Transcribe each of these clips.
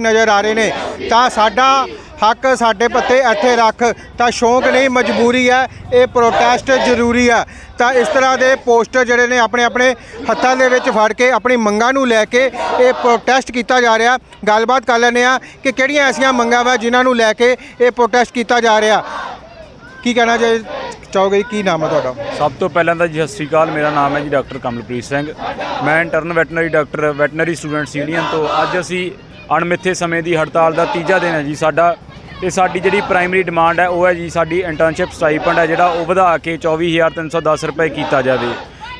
ਨਜ਼ਰ ਆ ਰਹੇ ਨੇ। ਤਾਂ ਸਾਡਾ ਹੱਕ, ਸਾਡੇ ਪੱਤੇ ਇੱਥੇ ਰੱਖ। ਤਾਂ ਸ਼ੌਂਕ ਨਹੀਂ, ਮਜਬੂਰੀ ਹੈ। ਇਹ ਪ੍ਰੋਟੈਸਟ ਜ਼ਰੂਰੀ ਹੈ। ਤਾਂ ਇਸ ਤਰ੍ਹਾਂ ਦੇ ਪੋਸਟਰ ਜਿਹੜੇ ਨੇ ਆਪਣੇ ਆਪਣੇ ਹੱਥਾਂ ਦੇ ਵਿੱਚ ਫੜ ਕੇ, ਆਪਣੀ ਮੰਗਾਂ ਨੂੰ ਲੈ ਕੇ ਇਹ ਪ੍ਰੋਟੈਸਟ ਕੀਤਾ ਜਾ ਰਿਹਾ। ਗੱਲਬਾਤ ਕਰ ਲੈਂਦੇ ਆ ਕਿ ਕਿਹੜੀਆਂ ਐਸੀਆਂ ਮੰਗਾਂ ਵਾ ਜਿਨ੍ਹਾਂ ਨੂੰ ਲੈ ਕੇ ਇਹ ਪ੍ਰੋਟੈਸਟ ਕੀਤਾ ਜਾ ਰਿਹਾ। ਕੀ ਕਹਿਣਾ ਚਾਹੇ ਚਾਹੋਗੇ ਜੀ? ਕੀ ਨਾਮ ਹੈ ਤੁਹਾਡਾ? ਸਭ ਤੋਂ ਪਹਿਲਾਂ ਤਾਂ ਜੀ ਸਤਿ ਸ਼੍ਰੀ ਅਕਾਲ। ਮੇਰਾ ਨਾਮ ਹੈ ਜੀ ਡਾਕਟਰ ਕਮਲਪ੍ਰੀਤ ਸਿੰਘ। ਮੈਂ intern veterinary doctor veterinary students union ਤੋਂ। ਅੱਜ ਅਸੀਂ ਅਣਮਿੱਥੇ ਸਮੇਂ ਦੀ ਹੜਤਾਲ ਦਾ ਤੀਜਾ ਦਿਨ ਹੈ ਜੀ ਸਾਡਾ ਤੇ ਸਾਡੀ ਜਿਹੜੀ ਪ੍ਰਾਇਮਰੀ ਡਿਮਾਂਡ ਹੈ ਉਹ ਹੈ ਜੀ ਸਾਡੀ ਇੰਟਰਨਸ਼ਿਪ ਸਟਾਈਪੈਂਡ ਹੈ ਜਿਹੜਾ ਉਹ ਵਧਾ ਕੇ 24310 ਰੁਪਏ ਕੀਤਾ ਜਾਵੇ।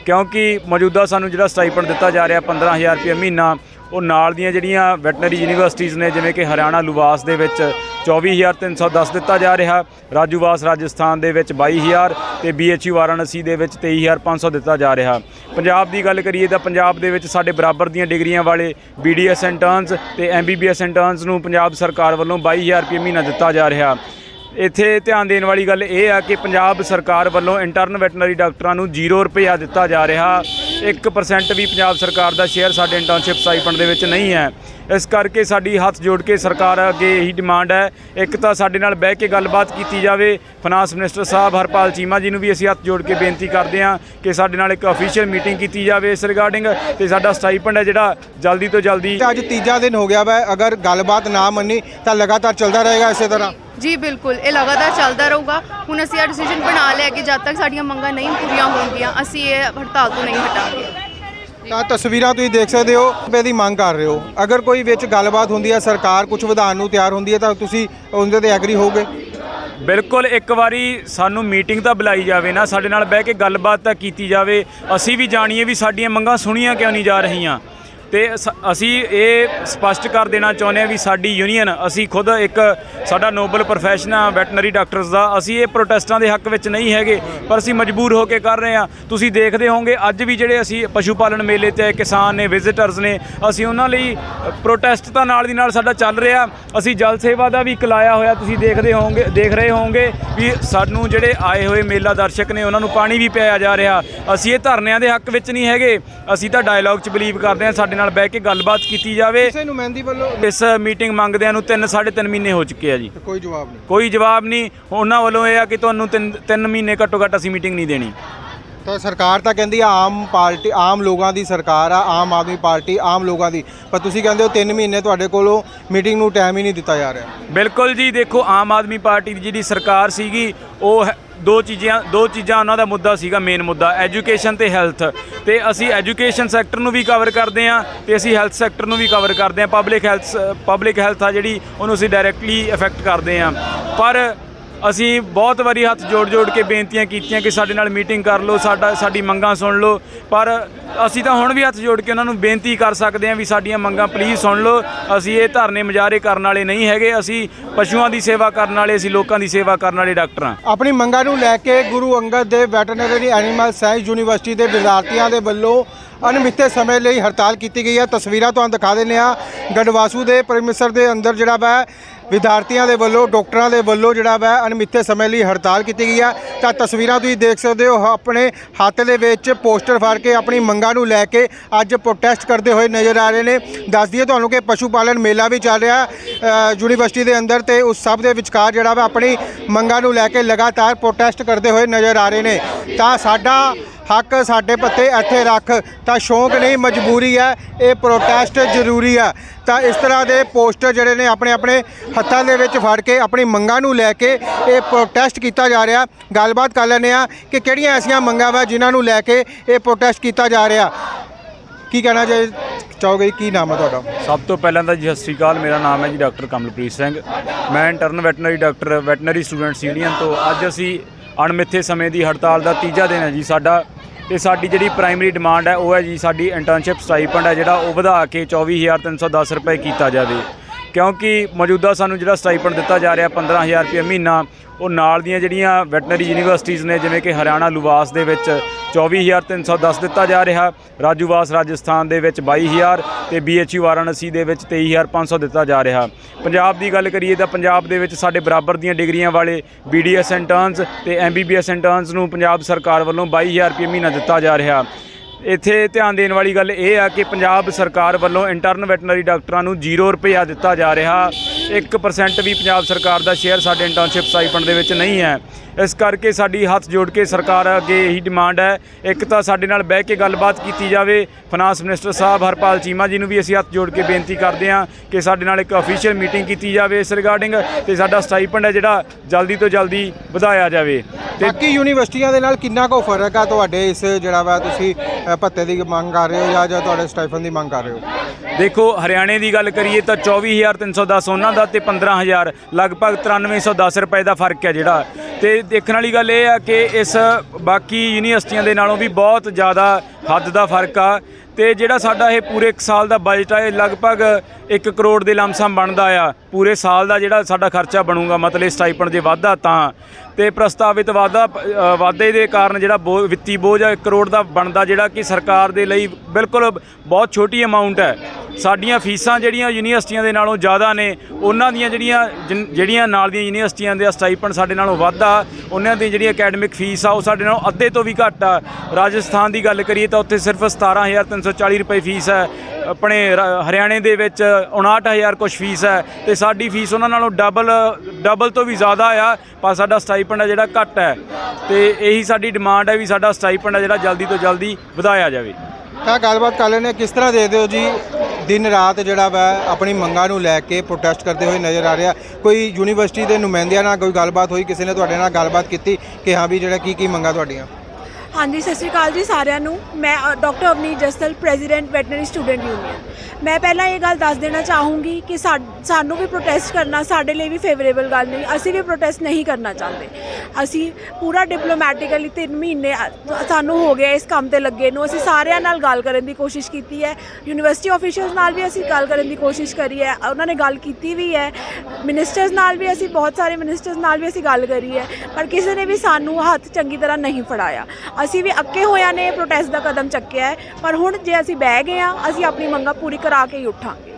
ਕਿਉਂਕਿ ਮੌਜੂਦਾ ਸਾਨੂੰ ਜਿਹੜਾ ਸਟਾਈਪੈਂਡ ਦਿੱਤਾ ਜਾ ਰਿਹਾ 15000 ਰੁਪਏ ਮਹੀਨਾ, ਉਹ ਨਾਲ ਦੀਆਂ ਜਿਹੜੀਆਂ ਵੈਟਰਨਰੀ ਯੂਨੀਵਰਸਿਟੀਆਂ ਨੇ, ਜਿਵੇਂ ਕਿ ਹਰਿਆਣਾ ਲੁਵਾਸ ਦੇ ਵਿੱਚ 24310 ਦਿੱਤਾ ਜਾ ਰਿਹਾ ਰਾਜੂਵਾਸ ਰਾਜਸਥਾਨ ਦੇ ਵਿੱਚ 22000 ਤੇ ਬੀਐਚਯੂ ਵਾਰਾਣਸੀ ਦੇ ਵਿੱਚ 23500 ਦਿੱਤਾ ਜਾ ਰਿਹਾ। ਪੰਜਾਬ ਦੀ ਗੱਲ ਕਰੀਏ ਤਾਂ ਪੰਜਾਬ ਦੇ ਵਿੱਚ ਸਾਡੇ ਬਰਾਬਰ ਦੀਆਂ ਡਿਗਰੀਆਂ ਵਾਲੇ ਬੀਡੀਐਸ ਇੰਟਰਨਸ ਤੇ ਐਮਬੀਬੀਐਸ ਇੰਟਰਨਸ ਨੂੰ ਪੰਜਾਬ ਸਰਕਾਰ ਵੱਲੋਂ 22000 ਰੁਪਏ ਮਹੀਨਾ ਦਿੱਤਾ ਜਾ ਰਿਹਾ। ਇੱਥੇ ਧਿਆਨ ਦੇਣ ਵਾਲੀ ਗੱਲ ਇਹ ਆ ਕਿ ਪੰਜਾਬ ਸਰਕਾਰ ਵੱਲੋਂ ਇੰਟਰਨ ਵੈਟਰਨਰੀ ਡਾਕਟਰਾਂ ਨੂੰ 0 ਰੁਪਇਆ ਦਿੱਤਾ ਜਾ ਰਿਹਾ। 1% ਵੀ ਪੰਜਾਬ ਸਰਕਾਰ ਦਾ ਸ਼ੇਅਰ ਸਾਡੇ ਇੰਟਰਨਸ਼ਿਪ ਸਟਾਈਪੈਂਡ ਦੇ ਵਿੱਚ ਨਹੀਂ ਹੈ। ਇਸ ਕਰਕੇ ਸਾਡੀ ਹੱਥ ਜੋੜ ਕੇ ਸਰਕਾਰ ਅੱਗੇ ਇਹੀ ਡਿਮਾਂਡ ਹੈ। ਇੱਕ ਤਾਂ ਸਾਡੇ ਨਾਲ ਬਹਿ ਕੇ ਗੱਲਬਾਤ ਕੀਤੀ ਜਾਵੇ। ਫਾਈਨਾਂਸ ਮਿਨਿਸਟਰ ਸਾਹਿਬ ਹਰਪਾਲ ਚੀਮਾ ਜੀ ਨੂੰ ਵੀ ਅਸੀਂ ਹੱਥ ਜੋੜ ਕੇ ਬੇਨਤੀ ਕਰਦੇ ਹਾਂ ਕਿ ਸਾਡੇ ਨਾਲ ਇੱਕ ਅਫੀਸ਼ੀਅਲ ਮੀਟਿੰਗ ਕੀਤੀ ਜਾਵੇ ਇਸ ਰਿਗਾਰਡਿੰਗ ਤੇ ਸਾਡਾ ਸਟਾਈਪੈਂਡ ਹੈ ਜਿਹੜਾ ਜਲਦੀ ਤੋਂ ਜਲਦੀ ਅੱਜ ਤੀਜਾ ਦਿਨ ਹੋ ਗਿਆ ਵਾ। ਅਗਰ ਗੱਲਬਾਤ ਨਾ ਮੰਨੀ ਤਾਂ ਲਗਾਤਾਰ ਚੱਲਦਾ ਰਹੇਗਾ ਇਸੇ ਤਰ੍ਹਾਂ। ਜੀ ਬਿਲਕੁਲ। ਇਹ ਲਗਾਤਾਰ ਚੱਲਦਾ ਰਹੂਗਾ। ਹੁਣ ਅਸੀਂ ਇਹ ਡਿਸੀਜਨ ਬਣਾ ਲਿਆ ਕਿ ਜਦ ਤੱਕ ਸਾਡੀਆਂ ਮੰਗਾਂ ਨਹੀਂ ਪੂਰੀਆਂ ਹੋਣਗੀਆਂ ਅਸੀਂ ਇਹ ਹੜਤਾਲ ਤੋਂ ਨਹੀਂ ਹਟਾਂਗੇ। ਤਾਂ ਤਸਵੀਰਾਂ ਤੁਸੀਂ ਦੇਖ ਸਕਦੇ ਹੋ, ਰੁਪਏ ਦੀ ਮੰਗ ਕਰ ਰਹੇ ਹੋ। ਅਗਰ ਕੋਈ ਵਿੱਚ ਗੱਲਬਾਤ ਹੁੰਦੀ ਹੈ, ਸਰਕਾਰ ਕੁਝ ਵਧਾਉਣ ਨੂੰ ਤਿਆਰ ਹੁੰਦੀ ਹੈ, ਤਾਂ ਤੁਸੀਂ ਉਹਦੇ ਤੇ ਐਗਰੀ ਹੋਗੇ ਬਿਲਕੁਲ, ਇੱਕ ਵਾਰੀ ਸਾਨੂੰ ਮੀਟਿੰਗ ਤਾਂ ਬੁਲਾਈ ਜਾਵੇ ਨਾ, ਸਾਡੇ ਨਾਲ ਬਹਿ ਕੇ ਗੱਲਬਾਤ ਤਾਂ ਕੀਤੀ ਜਾਵੇ। ਅਸੀਂ ਵੀ ਜਾਣੀਏ ਵੀ ਸਾਡੀਆਂ ਮੰਗਾਂ ਸੁਣੀਆਂ ਕਿਉਂ ਨਹੀਂ ਜਾ ਰਹੀਆਂ। ਤੇ ਸ- ਅਸੀਂ ਇਹ ਸਪਸ਼ਟ ਕਰ ਦੇਣਾ ਚਾਹੁੰਦੇ ਹਾਂ ਵੀ ਸਾਡੀ ਯੂਨੀਅਨ, ਅਸੀਂ ਖੁਦ ਇੱਕ ਸਾਡਾ ਨੋਬਲ ਪ੍ਰੋਫੈਸ਼ਨ ਆ ਵੈਟਰਨਰੀ ਡਾਕਟਰਸ ਦਾ, ਅਸੀਂ ਇਹ ਪ੍ਰੋਟੈਸਟਾਂ ਦੇ ਹੱਕ ਵਿੱਚ ਨਹੀਂ ਹੈਗੇ, ਪਰ ਅਸੀਂ ਮਜਬੂਰ ਹੋ ਕੇ ਕਰ ਰਹੇ ਹਾਂ। ਤੁਸੀਂ ਦੇਖਦੇ ਹੋਵੋਗੇ, ਅੱਜ ਵੀ ਜਿਹੜੇ ਅਸੀਂ ਪਸ਼ੂ ਪਾਲਣ ਮੇਲੇ ਤੇ ਆਏ ਕਿਸਾਨ ਨੇ ਵਿਜ਼ਿਟਰਸ ਨੇ, ਅਸੀਂ ਉਹਨਾਂ ਲਈ ਪ੍ਰੋਟੈਸਟ ਤਾਂ ਨਾਲ ਦੀ ਨਾਲ ਸਾਡਾ ਚੱਲ ਰਿਹਾ। ਅਸੀਂ ਜਲ ਸੇਵਾ ਦਾ ਵੀ ਇੱਕ ਲਾਇਆ ਹੋਇਆ, ਤੁਸੀਂ ਦੇਖਦੇ ਹੋਵੋਗੇ, ਦੇਖ ਰਹੇ ਹੋਵੋਗੇ ਵੀ ਸਾਨੂੰ ਜਿਹੜੇ ਆਏ ਹੋਏ ਮੇਲਾ ਦਰਸ਼ਕ ਨੇ, ਉਹਨਾਂ ਨੂੰ ਪਾਣੀ ਵੀ ਪਿਆਇਆ ਜਾ ਰਿਹਾ। ਅਸੀਂ ਇਹ ਧਰਨਿਆਂ ਦੇ ਹੱਕ ਵਿੱਚ ਨਹੀਂ ਹੈਗੇ। ਅਸੀਂ ਤਾਂ ਡਾਇਲੌਗ 'ਚ ਬਲੀਵ ਕਰਦੇ ਹਾਂ, ਸਾਡੇ ਨਾਲ ਬਹਿ ਕੇ ਗੱਲਬਾਤ ਕੀਤੀ ਜਾਵੇ। ਕਿਸੇ ਨੂੰ ਮਹਿੰਦੀ ਵੱਲੋਂ ਇਸ ਮੀਟਿੰਗ ਮੰਗਦਿਆਂ ਨੂੰ 3 3.5 ਮਹੀਨੇ ਹੋ ਚੁੱਕੇ ਆ ਜੀ। ਕੋਈ ਜਵਾਬ ਨਹੀਂ। ਕੋਈ ਜਵਾਬ ਨਹੀਂ। ਉਹਨਾਂ ਵੱਲੋਂ ਇਹ ਆ ਕਿ ਤੁਹਾਨੂੰ 3 3 ਮਹੀਨੇ ਘੱਟੋ ਘੱਟ ਅਸੀਂ ਮੀਟਿੰਗ ਨਹੀਂ ਦੇਣੀ। ਤਾਂ ਸਰਕਾਰ ਤਾਂ ਕਹਿੰਦੀ ਆ ਆਮ ਪਾਰਟੀ ਆਮ ਲੋਕਾਂ ਦੀ ਸਰਕਾਰ ਆ ਆਮ ਆਦਮੀ ਪਾਰਟੀ ਆਮ ਲੋਕਾਂ ਦੀ। ਪਰ ਤੁਸੀਂ ਕਹਿੰਦੇ ਹੋ 3 ਮਹੀਨੇ ਤੁਹਾਡੇ ਕੋਲੋਂ ਮੀਟਿੰਗ ਨੂੰ ਟਾਈਮ ਹੀ ਨਹੀਂ ਦਿੱਤਾ ਜਾ ਰਿਹਾ। ਬਿਲਕੁਲ ਜੀ ਦੇਖੋ ਆਮ ਆਦਮੀ ਪਾਰਟੀ ਦੀ ਜਿਹੜੀ ਸਰਕਾਰ ਸੀਗੀ ਉਹ ਦੋ ਚੀਜ਼ਾਂ ਦੋ ਚੀਜ਼ਾਂ ਉਹਨਾਂ ਦਾ ਮੁੱਦਾ ਸੀਗਾ ਮੇਨ ਮੁੱਦਾ ਐਜੂਕੇਸ਼ਨ ਤੇ ਹੈਲਥ ਤੇ ਅਸੀਂ ਐਜੂਕੇਸ਼ਨ ਸੈਕਟਰ ਨੂੰ ਵੀ ਕਵਰ ਕਰਦੇ ਹਾਂ, ਤੇ ਅਸੀਂ ਹੈਲਥ ਸੈਕਟਰ ਨੂੰ ਵੀ ਕਵਰ ਕਰਦੇ ਹਾਂ। ਪਬਲਿਕ ਹੈਲਥ ਪਬਲਿਕ ਹੈਲਥ ਆ ਜਿਹੜੀ, ਉਹਨੂੰ ਅਸੀਂ ਡਾਇਰੈਕਟਲੀ ਇਫੈਕਟ ਕਰਦੇ ਹਾਂ। ਪਰ ਅਸੀਂ ਬਹੁਤ ਵਾਰੀ ਹੱਥ ਜੋੜ ਜੋੜ ਕੇ ਬੇਨਤੀਆਂ ਕੀਤੀਆਂ ਕਿ ਸਾਡੇ ਨਾਲ ਮੀਟਿੰਗ ਕਰ ਲਓ, ਸਾਡਾ ਸਾਡੀ ਮੰਗਾਂ ਸੁਣ ਲਓ। ਪਰ ਅਸੀਂ ਤਾਂ ਹੁਣ ਵੀ ਹੱਥ ਜੋੜ ਕੇ ਉਹਨਾਂ ਨੂੰ ਬੇਨਤੀ ਕਰ ਸਕਦੇ ਹਾਂ ਵੀ ਸਾਡੀਆਂ ਮੰਗਾਂ ਪਲੀਜ਼ ਸੁਣ ਲਓ। ਅਸੀਂ ਇਹ ਧਰਨੇ ਮੁਜ਼ਾਹਰੇ ਕਰਨ ਵਾਲੇ ਨਹੀਂ ਹੈਗੇ। ਅਸੀਂ ਪਸ਼ੂਆਂ ਦੀ ਸੇਵਾ ਕਰਨ ਵਾਲੇ, ਅਸੀਂ ਲੋਕਾਂ ਦੀ ਸੇਵਾ ਕਰਨ ਵਾਲੇ ਡਾਕਟਰ ਹਾਂ। ਆਪਣੀ ਮੰਗਾਂ ਨੂੰ ਲੈ ਕੇ Guru Angad Dev veterinary animal science university ਦੇ ਵਿਦਿਆਰਥੀਆਂ ਦੇ ਵੱਲੋਂ ਅਣਮਿੱਥੇ ਸਮੇਂ ਲਈ ਹੜਤਾਲ ਕੀਤੀ ਗਈ ਹੈ। ਤਸਵੀਰਾਂ ਤੁਹਾਨੂੰ ਦਿਖਾ ਦਿੰਦੇ ਆ ਗੜਵਾਸੂ ਦੇ ਪਰਿਮੇਸਰ ਦੇ ਅੰਦਰ ਜਿਹੜਾ ਵਾ ਵਿਦਿਆਰਥੀਆਂ ਦੇ ਵੱਲੋਂ, ਡਾਕਟਰਾਂ ਦੇ ਵੱਲੋਂ ਜਿਹੜਾ ਵਾ ਅਣਮਿੱਥੇ ਸਮੇਂ ਲਈ ਹੜਤਾਲ ਕੀਤੀ ਗਈ ਆ। ਤਾਂ ਤਸਵੀਰਾਂ ਤੁਸੀਂ ਦੇਖ ਸਕਦੇ ਹੋ, ਆਪਣੇ ਹੱਥ ਦੇ ਵਿੱਚ ਪੋਸਟਰ ਫੜ ਕੇ ਆਪਣੀ ਮੰਗਾਂ ਨੂੰ ਲੈ ਕੇ ਅੱਜ ਪ੍ਰੋਟੈਸਟ ਕਰਦੇ ਹੋਏ ਨਜ਼ਰ ਆ ਰਹੇ ਨੇ। ਦੱਸ ਦਈਏ ਤੁਹਾਨੂੰ ਕਿ ਪਸ਼ੂ ਪਾਲਣ ਮੇਲਾ ਵੀ ਚੱਲ ਰਿਹਾ ਯੂਨੀਵਰਸਿਟੀ ਦੇ ਅੰਦਰ ਤੇ ਉਸ ਸਭ ਦੇ ਵਿਚਕਾਰ ਜਿਹੜਾ ਵਾ ਆਪਣੀ ਮੰਗਾਂ ਨੂੰ ਲੈ ਕੇ ਲਗਾਤਾਰ ਪ੍ਰੋਟੈਸਟ ਕਰਦੇ ਹੋਏ ਨਜ਼ਰ ਆ ਰਹੇ ਨੇ। ਤਾਂ ਸਾਡਾ ਹੱਕ ਸਾਡੇ ਪੱਤੇ ਇੱਥੇ ਰੱਖ, ਤਾਂ ਸ਼ੌਂਕ ਨਹੀਂ, ਮਜਬੂਰੀ ਹੈ, ਇਹ ਪ੍ਰੋਟੈਸਟ ਜ਼ਰੂਰੀ ਹੈ। ਤਾਂ ਇਸ ਤਰ੍ਹਾਂ ਦੇ ਪੋਸਟਰ ਜਿਹੜੇ ਨੇ ਆਪਣੇ ਆਪਣੇ ਹੱਥਾਂ ਦੇ ਵਿੱਚ ਫੜ ਕੇ, ਆਪਣੀ ਮੰਗਾਂ ਨੂੰ ਲੈ ਕੇ ਇਹ ਪ੍ਰੋਟੈਸਟ ਕੀਤਾ ਜਾ ਰਿਹਾ। ਗੱਲਬਾਤ ਕਰ ਲੈਂਦੇ ਆ ਕਿ ਕਿਹੜੀਆਂ ਐਸੀਆਂ ਮੰਗਾਂ ਵਾ ਜਿਨ੍ਹਾਂ ਨੂੰ ਲੈ ਕੇ ਇਹ ਪ੍ਰੋਟੈਸਟ ਕੀਤਾ ਜਾ ਰਿਹਾ। ਕੀ ਕਹਿਣਾ ਚਾਹੇ ਚਾਹੋਗੇ ਜੀ? ਕੀ ਨਾਮ ਹੈ ਤੁਹਾਡਾ? ਸਭ ਤੋਂ ਪਹਿਲਾਂ ਤਾਂ ਜੀ, ਸਤਿ ਸ਼੍ਰੀ ਅਕਾਲ, ਮੇਰਾ ਨਾਮ ਹੈ ਜੀ ਡਾਕਟਰ ਕਮਲਪ੍ਰੀਤ ਸਿੰਘ। ਮੈਂ intern veterinary doctor veterinary students union ਤੋਂ। ਅੱਜ ਅਸੀਂ ਅਣਮਿੱਥੇ ਸਮੇਂ ਦੀ ਹੜਤਾਲ ਦਾ ਤੀਜਾ ਦਿਨ ਹੈ ਜੀ ਸਾਡਾ ਤੇ ਸਾਡੀ ਜਿਹੜੀ ਪ੍ਰਾਇਮਰੀ ਡਿਮਾਂਡ ਹੈ ਉਹ ਹੈ ਜੀ ਸਾਡੀ ਇੰਟਰਨਸ਼ਿਪ ਸਟਾਈਪੈਂਡ ਹੈ ਜਿਹੜਾ ਉਹ ਵਧਾ ਕੇ 24310 ਰੁਪਏ ਕੀਤਾ ਜਾਵੇ। ਕਿਉਂਕਿ ਮੌਜੂਦਾ ਸਾਨੂੰ ਜਿਹੜਾ ਸਟਾਈਪੈਂਡ ਦਿੱਤਾ ਜਾ ਰਿਹਾ 15000 ਰੁਪਏ ਮਹੀਨਾ, ਉਹ ਨਾਲ ਦੀਆਂ ਜਿਹੜੀਆਂ ਵੈਟਰਨਰੀ ਯੂਨੀਵਰਸਿਟੀਆਂ ਨੇ, ਜਿਵੇਂ ਕਿ ਹਰਿਆਣਾ ਲੁਵਾਸ ਦੇ ਵਿੱਚ 24310 ਦਿੱਤਾ ਜਾ ਰਿਹਾ, ਰਾਜੂਵਾਸ ਰਾਜਸਥਾਨ ਦੇ ਵਿੱਚ 22000 ਤੇ ਬੀਐਚਯੂ ਵਾਰਾਣਸੀ ਦੇ ਵਿੱਚ 23500 ਦਿੱਤਾ ਜਾ ਰਿਹਾ। ਪੰਜਾਬ ਦੀ ਗੱਲ ਕਰੀਏ ਤਾਂ ਪੰਜਾਬ ਦੇ ਵਿੱਚ ਸਾਡੇ ਬਰਾਬਰ ਦੀਆਂ ਡਿਗਰੀਆਂ ਵਾਲੇ ਬੀਡੀਐਸ ਇੰਟਰਨਸ ਤੇ ਐਮਬੀਬੀਐਸ ਇੰਟਰਨਸ ਨੂੰ ਪੰਜਾਬ ਸਰਕਾਰ ਵੱਲੋਂ 22000 ਰੁਪਏ ਮਹੀਨਾ ਦਿੱਤਾ ਜਾ ਰਿਹਾ। ਇੱਥੇ ਧਿਆਨ ਦੇਣ ਵਾਲੀ ਗੱਲ ਇਹ ਆ ਕਿ ਪੰਜਾਬ ਸਰਕਾਰ ਵੱਲੋਂ ਇੰਟਰਨ ਵੈਟਰਨਰੀ ਡਾਕਟਰਾਂ ਨੂੰ 0 ਰੁਪਇਆ ਦਿੱਤਾ ਜਾ ਰਿਹਾ। 1% ਵੀ ਪੰਜਾਬ ਸਰਕਾਰ ਦਾ ਸ਼ੇਅਰ ਸਾਡੇ ਇੰਟਰਨਸ਼ਿਪ ਸਟਾਈਪੈਂਡ ਦੇ ਵਿੱਚ ਨਹੀਂ ਹੈ। ਇਸ ਕਰਕੇ ਸਾਡੀ ਹੱਥ ਜੋੜ ਕੇ ਸਰਕਾਰ ਅੱਗੇ ਇਹੀ ਡਿਮਾਂਡ ਹੈ। ਇੱਕ ਤਾਂ ਸਾਡੇ ਨਾਲ ਬਹਿ ਕੇ ਗੱਲਬਾਤ ਕੀਤੀ ਜਾਵੇ। ਫਾਈਨਾਂਸ ਮਿਨਿਸਟਰ ਸਾਹਿਬ ਹਰਪਾਲ ਚੀਮਾ ਜੀ ਨੂੰ ਵੀ ਅਸੀਂ ਹੱਥ ਜੋੜ ਕੇ ਬੇਨਤੀ ਕਰਦੇ ਹਾਂ ਕਿ ਸਾਡੇ ਨਾਲ ਇੱਕ ਅਫੀਸ਼ੀਅਲ ਮੀਟਿੰਗ ਕੀਤੀ ਜਾਵੇ ਇਸ ਰਿਗਾਰਡਿੰਗ ਤੇ ਸਾਡਾ ਸਟਾਈਪੈਂਡ ਹੈ ਜਿਹੜਾ ਜਲਦੀ ਤੋਂ ਜਲਦੀ ਵਧਾਇਆ ਜਾਵੇ। ਤੇ ਬਾਕੀ ਯੂਨੀਵਰਸਿਟੀਆਂ ਦੇ ਨਾਲ ਕਿੰਨਾ ਕੁ ਫ਼ਰਕ ਆ ਤੁਹਾਡੇ ਇਸ ਜਿਹੜਾ ਵਾ ਤੁਸੀਂ ਭੱਤੇ ਦੀ ਮੰਗ ਕਰ ਰਹੇ ਹੋ ਜਾਂ ਜਾਂ ਤੁਹਾਡੇ ਸਟਾਈਫਨ ਦੀ ਮੰਗ ਕਰ ਰਹੇ ਹੋ? ਦੇਖੋ, ਹਰਿਆਣੇ ਦੀ ਗੱਲ ਕਰੀਏ ਤਾਂ 24310 ਉਹਨਾਂ ਦਾ ਤੇ 15000 ਲਗਭਗ 9310 ਰੁਪਏ ਦਾ ਫ਼ਰਕ ਹੈ ਜਿਹੜਾ। ਤੇ ਦੇਖਣ ਵਾਲੀ ਗੱਲ ਇਹ ਆ ਕਿ ਇਸ ਬਾਕੀ ਯੂਨੀਵਰਸਿਟੀਆਂ ਦੇ ਨਾਲੋਂ ਵੀ ਬਹੁਤ ਜ਼ਿਆਦਾ ਹੱਦ ਦਾ ਫ਼ਰਕ ਆ। ਤੇ ਜਿਹੜਾ ਸਾਡਾ ਇਹ ਪੂਰੇ ਇੱਕ ਸਾਲ ਦਾ ਬਜਟ ਆ, ਇਹ ਲਗਭਗ 1 ਕਰੋੜ ਦੇ ਲਮਸਮ ਬਣਦਾ ਆ। ਪੂਰੇ ਸਾਲ ਦਾ ਜਿਹੜਾ ਸਾਡਾ ਖਰਚਾ ਬਣੂਗਾ, ਮਤਲਬ ਸਟਾਈਪਨ ਜੇ ਵਾਧਾ ਤਾਂ। ਤੇ ਪ੍ਰਸਤਾਵਿਤ ਵਾਧਾ ਵਾਧੇ ਦੇ ਕਾਰਨ ਜਿਹੜਾ ਬੋ- ਵਿੱਤੀ ਬੋਝ ਆ 1 ਕਰੋੜ ਦਾ ਬਣਦਾ, ਜਿਹੜਾ ਕਿ ਸਰਕਾਰ ਦੇ ਲਈ ਬਿਲਕੁਲ ਬਹੁਤ ਛੋਟੀ ਅਮਾਉਂਟ ਹੈ। ਸਾਡੀਆਂ ਫੀਸਾਂ ਜਿਹੜੀਆਂ ਯੂਨੀਵਰਸਿਟੀਆਂ ਦੇ ਨਾਲੋਂ ਜ਼ਿਆਦਾ ਨੇ, ਉਹਨਾਂ ਦੀਆਂ ਜਿਹੜੀਆਂ ਜਿਹੜੀਆਂ ਨਾਲ ਦੀਆਂ ਯੂਨੀਵਰਸਿਟੀਆਂ ਦੇ ਸਟਾਈਪਨ ਸਾਡੇ ਨਾਲੋਂ ਵੱਧ ਆ, ਉਹਨਾਂ ਦੀ ਜਿਹੜੀ ਅਕੈਡਮਿਕ ਫੀਸ ਆ, ਉਹ ਸਾਡੇ ਨਾਲੋਂ ਅੱਧੇ ਤੋਂ ਵੀ ਘੱਟ ਆ। ਰਾਜਸਥਾਨ ਦੀ ਗੱਲ ਕਰੀਏ ਤਾਂ ਉੱਥੇ ਸਿਰਫ 17340 ਰੁਪਏ ਫੀਸ ਹੈ, ਆਪਣੇ ਰ- ਹਰਿਆਣੇ ਦੇ ਵਿੱਚ 59000 ਕੁਛ ਫੀਸ ਹੈ, ਤੇ ਸਾਡੀ ਫੀਸ ਉਹਨਾਂ ਨਾਲੋਂ ਡਬਲ ਡਬਲ ਤੋਂ ਵੀ ਜ਼ਿਆਦਾ ਆ, ਪਰ ਸਾਡਾ ਸਟਾਈਪੈਂਡ ਆ ਜਿਹੜਾ ਘੱਟ ਹੈ। ਤੇ ਇਹੀ ਸਾਡੀ ਡਿਮਾਂਡ ਹੈ ਵੀ ਸਾਡਾ ਸਟਾਈਪੈਂਡ ਆ ਜਿਹੜਾ ਜਲਦੀ ਤੋਂ ਜਲਦੀ ਵਧਾਇਆ ਜਾਵੇ। ਤਾਂ ਗੱਲਬਾਤ ਕਰ ਲੈਂਦੇ ਹਾਂ, ਕਿਸ ਤਰ੍ਹਾਂ ਦੇ ਦਿਓ ਜੀ? ਦਿਨ ਰਾਤ ਜਿਹੜਾ ਵਾ ਆਪਣੀ ਮੰਗਾਂ ਨੂੰ ਲੈ ਕੇ ਪ੍ਰੋਟੈਸਟ ਕਰਦੇ ਹੋਏ ਨਜ਼ਰ ਆ ਰਿਹਾ। ਕੋਈ ਯੂਨੀਵਰਸਿਟੀ ਦੇ ਨੁਮਾਇੰਦਿਆਂ ਨਾਲ ਕੋਈ ਗੱਲਬਾਤ ਹੋਈ, ਕਿਸੇ ਨੇ ਤੁਹਾਡੇ ਨਾਲ ਗੱਲਬਾਤ ਕੀਤੀ ਕਿ ਹਾਂ ਵੀ ਜਿਹੜਾ ਕੀ ਕੀ ਮੰਗਾਂ ਤੁਹਾਡੀਆਂ? ਹਾਂਜੀ, ਸਤਿ ਸ਼੍ਰੀ ਅਕਾਲ ਜੀ ਸਾਰਿਆਂ ਨੂੰ। ਮੈਂ doctor Avneet Jassal president veterinary student union. ਮੈਂ ਪਹਿਲਾਂ ਇਹ ਗੱਲ ਦੱਸ ਦੇਣਾ ਚਾਹੂੰਗੀ ਕਿ ਸਾ- ਸਾਨੂੰ ਵੀ ਪ੍ਰੋਟੈਸਟ ਕਰਨਾ, ਸਾਡੇ ਲਈ ਵੀ ਫੇਵਰੇਬਲ ਗੱਲ ਨਹੀਂ, ਅਸੀਂ ਵੀ ਪ੍ਰੋਟੈਸਟ ਨਹੀਂ ਕਰਨਾ ਚਾਹੁੰਦੇ। ਅਸੀਂ ਪੂਰਾ ਡਿਪਲੋਮੈਟਿਕਲੀ 3 ਮਹੀਨੇ, ਸਾਨੂੰ ਹੋ ਗਿਆ ਇਸ ਕੰਮ ਤੇ ਲੱਗੇ ਨੂੰ, ਅਸੀਂ ਸਾਰਿਆਂ ਨਾਲ ਗੱਲ ਕਰਨ ਦੀ ਕੋਸ਼ਿਸ਼ ਕੀਤੀ ਹੈ। ਯੂਨੀਵਰਸਿਟੀ ਆਫੀਸ਼ੀਅਲਸ ਨਾਲ ਵੀ ਅਸੀਂ ਗੱਲ ਕਰਨ ਦੀ ਕੋਸ਼ਿਸ਼ ਕਰੀ ਹੈ, ਉਹਨਾਂ ਨੇ ਗੱਲ ਕੀਤੀ ਵੀ ਹੈ। ਮਿਨਿਸਟਰਸ ਨਾਲ ਵੀ ਅਸੀਂ, ਬਹੁਤ ਸਾਰੇ ਮਿਨਿਸਟਰਸ ਨਾਲ ਵੀ ਅਸੀਂ ਗੱਲ ਕਰੀ ਹੈ, ਪਰ ਕਿਸੇ ਨੇ ਵੀ ਸਾਨੂੰ ਹੱਥ ਚੰਗੀ ਤਰ੍ਹਾਂ ਨਹੀਂ ਫੜਾਇਆ। ਅਸੀਂ ਵੀ ਅੱਕੇ ਹੋਇਆਂ ਨੇ ਪ੍ਰੋਟੈਸਟ ਦਾ ਕਦਮ ਚੱਕਿਆ ਹੈ, ਪਰ ਹੁਣ ਜੇ ਅਸੀਂ ਬਹਿ ਗਏ ਆ ਅਸੀਂ ਆਪਣੀ ਮੰਗਾਂ ਪੂਰੀ ਕਰਾ ਕੇ ਹੀ ਉੱਠਾਂਗੇ।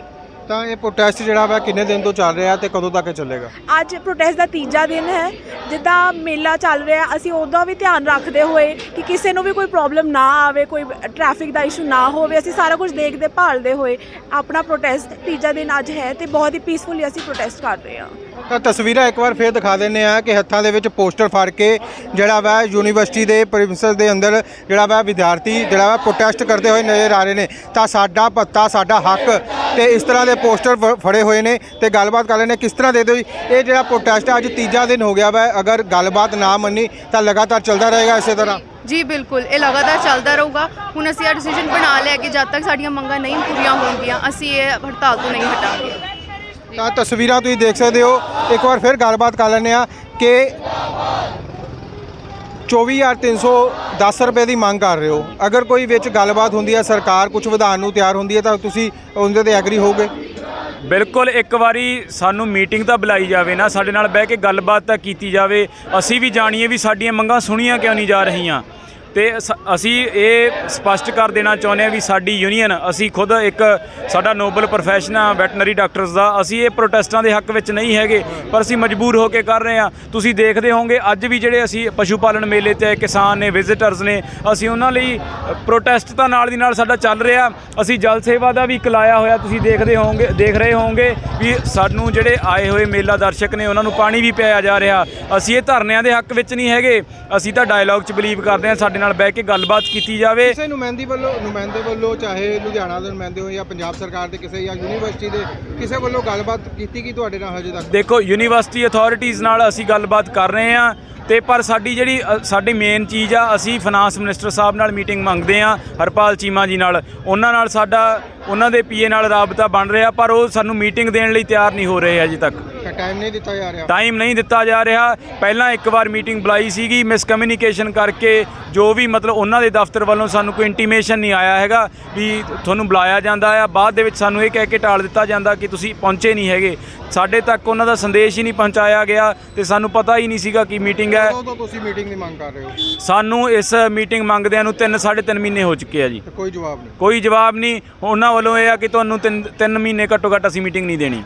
ਤਾਂ ਇਹ ਪ੍ਰੋਟੈਸਟ ਜਿਹੜਾ ਵਾ ਕਿੰਨੇ ਦਿਨ ਤੋਂ ਚੱਲ ਰਿਹਾ ਤੇ ਕਦੋਂ ਤੱਕ ਚੱਲੇਗਾ? ਅੱਜ ਪ੍ਰੋਟੈਸਟ ਦਾ ਤੀਜਾ ਦਿਨ ਹੈ। ਜਿੱਦਾਂ ਮੇਲਾ ਚੱਲ ਰਿਹਾ, ਅਸੀਂ ਉਹਦਾ ਵੀ ਧਿਆਨ ਰੱਖਦੇ ਹੋਏ ਕਿ ਕਿਸੇ ਨੂੰ ਵੀ ਕੋਈ ਪ੍ਰੋਬਲਮ ਨਾ ਆਵੇ, ਕੋਈ ਟ੍ਰੈਫਿਕ ਦਾ ਇਸ਼ੂ ਨਾ ਹੋਵੇ, ਅਸੀਂ ਸਾਰਾ ਕੁਝ ਦੇਖਦੇ ਭਾਲਦੇ ਹੋਏ ਆਪਣਾ ਪ੍ਰੋਟੈਸਟ ਤੀਜਾ ਦਿਨ ਅੱਜ ਹੈ ਤੇ ਬਹੁਤ ਹੀ ਪੀਸਫੁਲੀ ਅਸੀਂ ਪ੍ਰੋਟੈਸਟ ਕਰ ਰਹੇ ਹਾਂ। ਤਾਂ ਤਸਵੀਰਾਂ ਇੱਕ ਵਾਰ ਫੇਰ ਦਿਖਾ ਦਿੰਨੇ ਆ ਕਿ ਹੱਥਾਂ ਦੇ ਵਿੱਚ ਪੋਸਟਰ ਫੜ ਕੇ ਜਿਹੜਾ ਵਾ ਯੂਨੀਵਰਸਿਟੀ ਦੇ ਪ੍ਰਿੰਸੀਪਲ ਦੇ ਅੰਦਰ ਜਿਹੜਾ ਵਾ ਵਿਦਿਆਰਥੀ ਜਿਹੜਾ ਵਾ ਪ੍ਰੋਟੈਸਟ ਕਰਦੇ ਹੋਏ ਨਜ਼ਰ ਆ ਰਹੇ ਨੇ। ਤਾਂ ਸਾਡਾ ਪੱਤਾ, ਸਾਡਾ ਹੱਕ ਤੇ ਇਸ ਤਰ੍ਹਾਂ ਦੇ ਪੋਸਟਰ ਫ- ਫੜੇ ਹੋਏ ਨੇ ਤੇ ਗੱਲਬਾਤ ਕਰ ਲੈਣੇ ਕਿਸ ਤਰ੍ਹਾਂ ਦੇ ਦਿਓ ਇਹ ਜਿਹੜਾ ਪ੍ਰੋਟੈਸਟ ਅੱਜ ਤੀਜਾ ਦਿਨ ਹੋ ਗਿਆ ਵਾ। ਅਗਰ ਗੱਲਬਾਤ ਨਾ ਮੰਨੀ ਤਾਂ ਲਗਾਤਾਰ ਚੱਲਦਾ ਰਹੇਗਾ ਇਸੇ ਤਰ੍ਹਾਂ। ਜੀ, ਬਿਲਕੁਲ। ਇਹ ਲਗਾਤਾਰ ਚੱਲਦਾ ਰਹੂਗਾ। ਹੁਣ ਅਸੀਂ ਇਹ ਡਿਸੀਜਨ ਬਣਾ ਲਿਆ ਕਿ ਜਦ ਤੱਕ ਸਾਡੀਆਂ ਮੰਗਾਂ ਨਹੀਂ ਪੂਰੀਆਂ ਹੋਣਗੀਆਂ, ਅਸੀਂ ਇਹ ਹੜਤਾਲ ਤੋਂ ਨਹੀਂ ਹਟਾਂਗੇ। ਤਾਂ ਤਸਵੀਰਾਂ ਤੁਸੀਂ ਦੇਖ ਸਕਦੇ ਹੋ। ਇੱਕ ਵਾਰ ਫਿਰ ਗੱਲਬਾਤ ਕਰ ਲੈਂਦੇ ਆ ਕਿ 24310 ਰੁਪਏ ਦੀ ਮੰਗ ਕਰ ਰਹੇ ਹੋ। ਅਗਰ ਕੋਈ ਵਿੱਚ ਗੱਲਬਾਤ ਹੁੰਦੀ ਹੈ, ਸਰਕਾਰ ਕੁਝ ਵਧਾਉਣ ਨੂੰ ਤਿਆਰ ਹੁੰਦੀ ਹੈ, ਤਾਂ ਤੁਸੀਂ ਉਹਦੇ ਤੇ ਐਗਰੀ ਹੋਗੇ ਬਿਲਕੁਲ, ਇੱਕ ਵਾਰੀ ਸਾਨੂੰ ਮੀਟਿੰਗ ਤਾਂ ਬੁਲਾਈ ਜਾਵੇ ਨਾ, ਸਾਡੇ ਨਾਲ ਬਹਿ ਕੇ ਗੱਲਬਾਤ ਤਾਂ ਕੀਤੀ ਜਾਵੇ। ਅਸੀਂ ਵੀ ਜਾਣੀਏ ਵੀ ਸਾਡੀਆਂ ਮੰਗਾਂ ਸੁਣੀਆਂ ਕਿਉਂ ਨਹੀਂ ਜਾ ਰਹੀਆਂ। ਤੇ ਸ- ਅਸੀਂ ਇਹ ਸਪਸ਼ਟ ਕਰ ਦੇਣਾ ਚਾਹੁੰਦੇ ਹਾਂ ਵੀ ਸਾਡੀ ਯੂਨੀਅਨ, ਅਸੀਂ ਖੁਦ ਇੱਕ ਸਾਡਾ ਨੋਬਲ ਪ੍ਰੋਫੈਸ਼ਨ ਆ ਵੈਟਰਨਰੀ ਡਾਕਟਰਸ ਦਾ, ਅਸੀਂ ਇਹ ਪ੍ਰੋਟੈਸਟਾਂ ਦੇ ਹੱਕ ਵਿੱਚ ਨਹੀਂ ਹੈਗੇ, ਪਰ ਅਸੀਂ ਮਜਬੂਰ ਹੋ ਕੇ ਕਰ ਰਹੇ ਹਾਂ। ਤੁਸੀਂ ਦੇਖਦੇ ਹੋਵੋਗੇ, ਅੱਜ ਵੀ ਜਿਹੜੇ ਅਸੀਂ ਪਸ਼ੂ ਪਾਲਣ ਮੇਲੇ ਤੇ ਆਏ ਕਿਸਾਨ ਨੇ ਵਿਜ਼ਿਟਰਸ ਨੇ, ਅਸੀਂ ਉਹਨਾਂ ਲਈ ਪ੍ਰੋਟੈਸਟ ਤਾਂ ਨਾਲ ਦੀ ਨਾਲ ਸਾਡਾ ਚੱਲ ਰਿਹਾ। ਅਸੀਂ ਜਲ ਸੇਵਾ ਦਾ ਵੀ ਇੱਕ ਲਾਇਆ ਹੋਇਆ, ਤੁਸੀਂ ਦੇਖਦੇ ਹੋਵੋਗੇ, ਦੇਖ ਰਹੇ ਹੋਵੋਗੇ ਵੀ ਸਾਨੂੰ ਜਿਹੜੇ ਆਏ ਹੋਏ ਮੇਲਾ ਦਰਸ਼ਕ ਨੇ, ਉਹਨਾਂ ਨੂੰ ਪਾਣੀ ਵੀ ਪਿਆਇਆ ਜਾ ਰਿਹਾ। ਅਸੀਂ ਇਹ ਧਰਨਿਆਂ ਦੇ ਹੱਕ ਵਿੱਚ ਨਹੀਂ ਹੈਗੇ। ਅਸੀਂ ਤਾਂ ਡਾਇਲੌਗ 'ਚ ਬਲੀਵ ਕਰਦੇ ਹਾਂ, ਸਾਡੇ ਨਾਲ ਬਹਿ ਕੇ ਗੱਲਬਾਤ ਕੀਤੀ ਜਾਵੇ। ਕਿਸੇ ਨੁਮਾਇੰਦੀ ਵੱਲੋਂ ਨੁਮਾਇੰਦੇ ਵੱਲੋਂ ਚਾਹੇ ਲੁਧਿਆਣਾ ਦੇ ਨੁਮਾਇੰਦੇ ਹੋ ਜਾਂ ਪੰਜਾਬ ਸਰਕਾਰ ਦੇ ਕਿਸੇ ਜਾਂ ਯੂਨੀਵਰਸਿਟੀ ਦੇ ਕਿਸੇ ਵੱਲੋਂ ਗੱਲਬਾਤ ਕੀਤੀ ਕੀ ਤੁਹਾਡੇ ਨਾਲ ਹਜੇ ਤੱਕ? ਦੇਖੋ ਯੂਨੀਵਰਸਿਟੀ ਅਥਾਰਟੀਆਂ ਨਾਲ ਅਸੀਂ ਗੱਲਬਾਤ ਕਰ ਰਹੇ ਹਾਂ ਤੇ ਪਰ ਸਾਡੀ ਜਿਹੜੀ ਅ, ਸਾਡੀ ਮੇਨ ਚੀਜ਼ ਆ ਅਸੀਂ ਫਾਈਨਾਂਸ ਮਿਨਿਸਟਰ ਸਾਹਿਬ ਨਾਲ ਮੀਟਿੰਗ ਮੰਗਦੇ ਆ ਹਰਪਾਲ ਚੀਮਾ ਜੀ ਨਾਲ। ਉਹਨਾਂ ਨਾਲ ਸਾਡਾ ਉਹਨਾਂ ਦੇ ਪੀਏ ਨਾਲ ਰਾਬਤਾ ਬਣ ਰਿਹਾ ਪਰ ਉਹ ਸਾਨੂੰ ਮੀਟਿੰਗ ਦੇਣ ਲਈ ਤਿਆਰ ਨਹੀਂ ਹੋ ਰਹੇ ਅਜੇ ਤੱਕ। ਟਾਈਮ ਨਹੀਂ ਦਿੱਤਾ ਜਾ ਰਿਹਾ। ਟਾਈਮ ਨਹੀਂ ਦਿੱਤਾ ਜਾ ਰਿਹਾ। ਪਹਿਲਾਂ ਇੱਕ ਵਾਰ ਮੀਟਿੰਗ ਬੁਲਾਈ ਸੀਗੀ ਮਿਸਕਮਿਊਨੀਕੇਸ਼ਨ ਕਰਕੇ ਜੋ ਵੀ ਮਤਲਬ ਉਹਨਾਂ ਦੇ ਦਫ਼ਤਰ ਵੱਲੋਂ ਸਾਨੂੰ ਕੋਈ ਇੰਟੀਮੇਸ਼ਨ ਨਹੀਂ ਆਇਆ ਹੈਗਾ ਵੀ ਤੁਹਾਨੂੰ ਬੁਲਾਇਆ ਜਾਂਦਾ ਆ। ਬਾਅਦ ਦੇ ਵਿੱਚ ਸਾਨੂੰ ਇਹ ਕਹਿ ਕੇ ਟਾਲ ਦਿੱਤਾ ਜਾਂਦਾ ਕਿ ਤੁਸੀਂ ਪਹੁੰਚੇ ਨਹੀਂ ਹੈਗੇ। ਸਾਡੇ ਤੱਕ ਉਹਨਾਂ ਦਾ ਸੰਦੇਸ਼ ਹੀ ਨਹੀਂ ਪਹੁੰਚਾਇਆ ਗਿਆ ਤੇ ਸਾਨੂੰ ਪਤਾ ਹੀ ਨਹੀਂ ਸੀਗਾ ਕਿ ਮੀਟਿੰਗ ਹੈ। ਕਦੋਂ ਤੋਂ ਤੁਸੀਂ ਮੀਟਿੰਗ ਦੀ ਮੰਗ ਕਰ ਰਹੇ ਹੋ? ਸਾਨੂੰ ਇਸ ਮੀਟਿੰਗ ਮੰਗਦਿਆਂ ਨੂੰ 3 3.5 ਮਹੀਨੇ ਹੋ ਚੁੱਕੇ ਆ ਜੀ। ਤੇ ਕੋਈ ਜਵਾਬ ਨਹੀਂ। ਕੋਈ ਜਵਾਬ ਨਹੀਂ। ਉਹਨਾਂ ਵੱਲੋਂ ਇਹ ਆ ਕਿ ਤੁਹਾਨੂੰ 3 3 ਮਹੀਨੇ ਘੱਟੋ ਘੱਟ ਅਸੀਂ ਮੀਟਿੰਗ ਨਹੀਂ ਦੇਣੀ।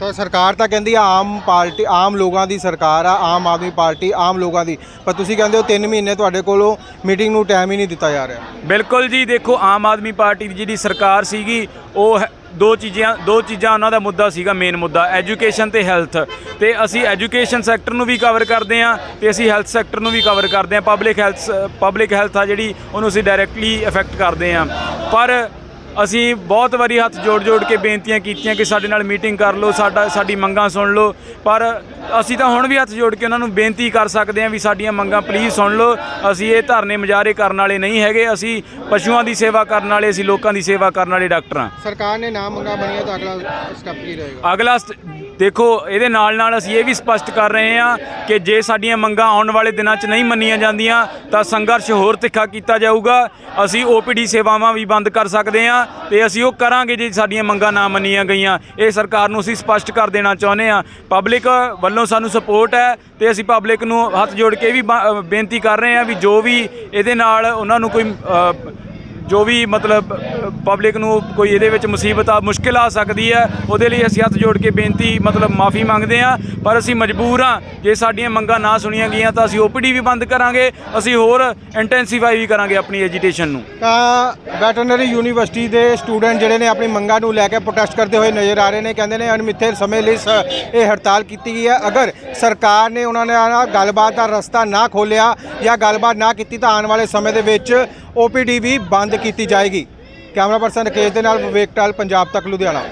ਤਾਂ ਸਰਕਾਰ ਤਾਂ ਕਹਿੰਦੀ ਆ ਆਮ ਪਾਰਟੀ, ਆਮ ਲੋਕਾਂ ਦੀ ਸਰਕਾਰ ਆ, ਆਮ ਆਦਮੀ ਪਾਰਟੀ, ਆਮ ਲੋਕਾਂ ਦੀ। ਪਰ ਤੁਸੀਂ ਕਹਿੰਦੇ ਹੋ 3 ਮਹੀਨੇ ਤੁਹਾਡੇ ਕੋਲੋਂ ਮੀਟਿੰਗ ਨੂੰ ਟਾਈਮ ਹੀ ਨਹੀਂ ਦਿੱਤਾ ਜਾ ਰਿਹਾ। ਬਿਲਕੁਲ ਜੀ, ਦੇਖੋ ਆਮ ਆਦਮੀ ਪਾਰਟੀ ਦੀ ਜਿਹੜੀ ਸਰਕਾਰ ਸੀਗੀ, ਉਹ ਹੈ- ਦੋ ਚੀਜ਼ਾਂ ਦੋ ਚੀਜ਼ਾਂ ਉਹਨਾਂ ਦਾ ਮੁੱਦਾ ਸੀਗਾ ਮੇਨ ਮੁੱਦਾ ਐਜੂਕੇਸ਼ਨ ਤੇ ਹੈਲਥ ਤੇ ਅਸੀਂ ਐਜੂਕੇਸ਼ਨ ਸੈਕਟਰ ਨੂੰ ਵੀ ਕਵਰ ਕਰਦੇ ਹਾਂ ਤੇ ਅਸੀਂ ਹੈਲਥ ਸੈਕਟਰ ਨੂੰ ਵੀ ਕਵਰ ਕਰਦੇ ਹਾਂ। ਪਬਲਿਕ ਹੈਲਥ ਪਬਲਿਕ ਹੈਲਥ ਆ ਜਿਹੜੀ, ਉਹਨੂੰ ਅਸੀਂ ਡਾਇਰੈਕਟਲੀ ਇਫੈਕਟ ਕਰਦੇ ਹਾਂ। ਪਰ ਅਸੀਂ ਬਹੁਤ ਵਾਰੀ ਹੱਥ ਜੋੜ ਜੋੜ ਕੇ ਬੇਨਤੀਆਂ ਕੀਤੀਆਂ ਕਿ ਸਾਡੇ ਨਾਲ ਮੀਟਿੰਗ ਕਰ ਲਓ ਸਾਡਾ ਸਾਡੀ ਮੰਗਾਂ ਸੁਣ ਲਓ। ਪਰ ਅਸੀਂ ਤਾਂ ਹੁਣ ਵੀ ਹੱਥ ਜੋੜ ਕੇ ਉਹਨਾਂ ਨੂੰ ਬੇਨਤੀ ਕਰ ਸਕਦੇ ਹਾਂ ਵੀ ਸਾਡੀਆਂ ਮੰਗਾਂ ਪਲੀਜ਼ ਸੁਣ ਲਓ। ਅਸੀਂ ਇਹ ਧਰਨੇ ਮੁਜ਼ਾਹਰੇ ਕਰਨ ਵਾਲੇ ਨਹੀਂ ਹੈਗੇ। ਅਸੀਂ ਪਸ਼ੂਆਂ ਦੀ ਸੇਵਾ ਕਰਨ ਵਾਲੇ ਅਸੀਂ ਲੋਕਾਂ ਦੀ ਸੇਵਾ ਕਰਨ ਵਾਲੇ ਡਾਕਟਰ ਹਾਂ। ਸਰਕਾਰ ਨੇ ਨਾ ਮੰਗਾ ਬਣੀਆਂ ਤਾਂ ਅਗਲਾ ਸਟੈਪ ਕੀ ਰਹੇਗਾ? ਅਗਲਾ ਸਟ- ਦੇਖੋ, ਇਹਦੇ ਨਾਲ ਨਾਲ ਅਸੀਂ ਇਹ ਵੀ ਸਪਸ਼ਟ ਕਰ ਰਹੇ ਹਾਂ ਕਿ ਜੇ ਸਾਡੀਆਂ ਮੰਗਾਂ ਆਉਣ ਵਾਲੇ ਦਿਨਾਂ 'ਚ ਨਹੀਂ ਮੰਨੀਆਂ ਜਾਂਦੀਆਂ, ਤਾਂ ਸੰਘਰਸ਼ ਹੋਰ ਤਿੱਖਾ ਕੀਤਾ ਜਾਊਗਾ। ਅਸੀਂ ਓਪੀਡੀ ਸੇਵਾਵਾਂ ਵੀ ਬੰਦ ਕਰ ਸਕਦੇ ਹਾਂ ਤੇ ਅਸੀਂ ਉਹ ਕਰਾਂਗੇ ਜੇ ਸਾਡੀਆਂ ਮੰਗਾਂ ਨਾ ਮੰਨੀਆਂ ਗਈਆਂ। ਇਹ ਸਰਕਾਰ ਨੂੰ ਅਸੀਂ ਸਪਸ਼ਟ ਕਰ ਦੇਣਾ ਚਾਹੁੰਦੇ ਹਾਂ। ਪਬਲਿਕ ਵੱਲੋਂ ਸਾਨੂੰ ਸਪੋਰਟ ਹੈ ਤੇ ਅਸੀਂ ਪਬਲਿਕ ਨੂੰ ਹੱਥ ਜੋੜ ਕੇ ਵੀ ਬ- ਬੇਨਤੀ ਕਰ ਰਹੇ ਹਾਂ ਵੀ ਜੋ ਵੀ ਇਹਦੇ ਨਾਲ ਉਹਨਾਂ ਨੂੰ ਕੋਈ ਜੋ ਵੀ ਮਤਲਬ ਪਬਲਿਕ ਨੂੰ ਕੋਈ ਇਹਦੇ ਵਿੱਚ ਮੁਸੀਬਤ ਆ, ਮੁਸ਼ਕਿਲ ਆ ਸਕਦੀ ਹੈ, ਉਹਦੇ ਲਈ ਅਸੀਂ ਹੱਥ ਜੋੜ ਕੇ ਬੇਨਤੀ, ਮਤਲਬ ਮਾਫੀ ਮੰਗਦੇ ਹਾਂ। ਪਰ ਅਸੀਂ ਮਜਬੂਰ ਹਾਂ, ਜੇ ਸਾਡੀਆਂ ਮੰਗਾਂ ਨਾ ਸੁਣੀਆਂ ਗਈਆਂ ਤਾਂ ਅਸੀਂ ਓਪੀਡੀ ਵੀ ਬੰਦ ਕਰਾਂਗੇ, ਅਸੀਂ ਹੋਰ ਇੰਟੈਂਸੀਫਾਈ ਵੀ ਕਰਾਂਗੇ ਆਪਣੀ ਐਜੀਟੇਸ਼ਨ ਨੂੰ। ਤਾਂ ਵੈਟਰਨਰੀ ਯੂਨੀਵਰਸਿਟੀ ਦੇ ਸਟੂਡੈਂਟ ਜਿਹੜੇ ਨੇ ਆਪਣੀ ਮੰਗਾਂ ਨੂੰ ਲੈ ਕੇ ਪ੍ਰੋਟੈਸਟ ਕਰਦੇ ਹੋਏ ਨਜ਼ਰ ਆ ਰਹੇ ਨੇ, ਕਹਿੰਦੇ ਨੇ ਅਣਮਿੱਥੇ ਸਮੇਂ ਲਈ ਸ- ਇਹ ਹੜਤਾਲ ਕੀਤੀ ਗਈ ਹੈ। ਅਗਰ ਸਰਕਾਰ ਨੇ ਉਹਨਾਂ ਨੇ ਨਾਲ ਗੱਲਬਾਤ ਦਾ ਰਸਤਾ ਨਾ ਖੋਲਿਆ ਜਾਂ ਗੱਲਬਾਤ ਨਾ ਕੀਤੀ ਤਾਂ ਆਉਣ ਵਾਲੇ ਸਮੇਂ ਦੇ ਵਿੱਚ ਓਪੀਡੀ ਵੀ ਬੰਦ ਕੀਤੀ ਜਾਏਗੀ। ਕੈਮਰਾ ਪਰਸਨ ਰਕੇਸ਼ ਦੇ ਨਾਲ ਵਿਵੇਕ ਟਾਲ ਪੰਜਾਬ ਤੱਕ ਲੁਧਿਆਣਾ।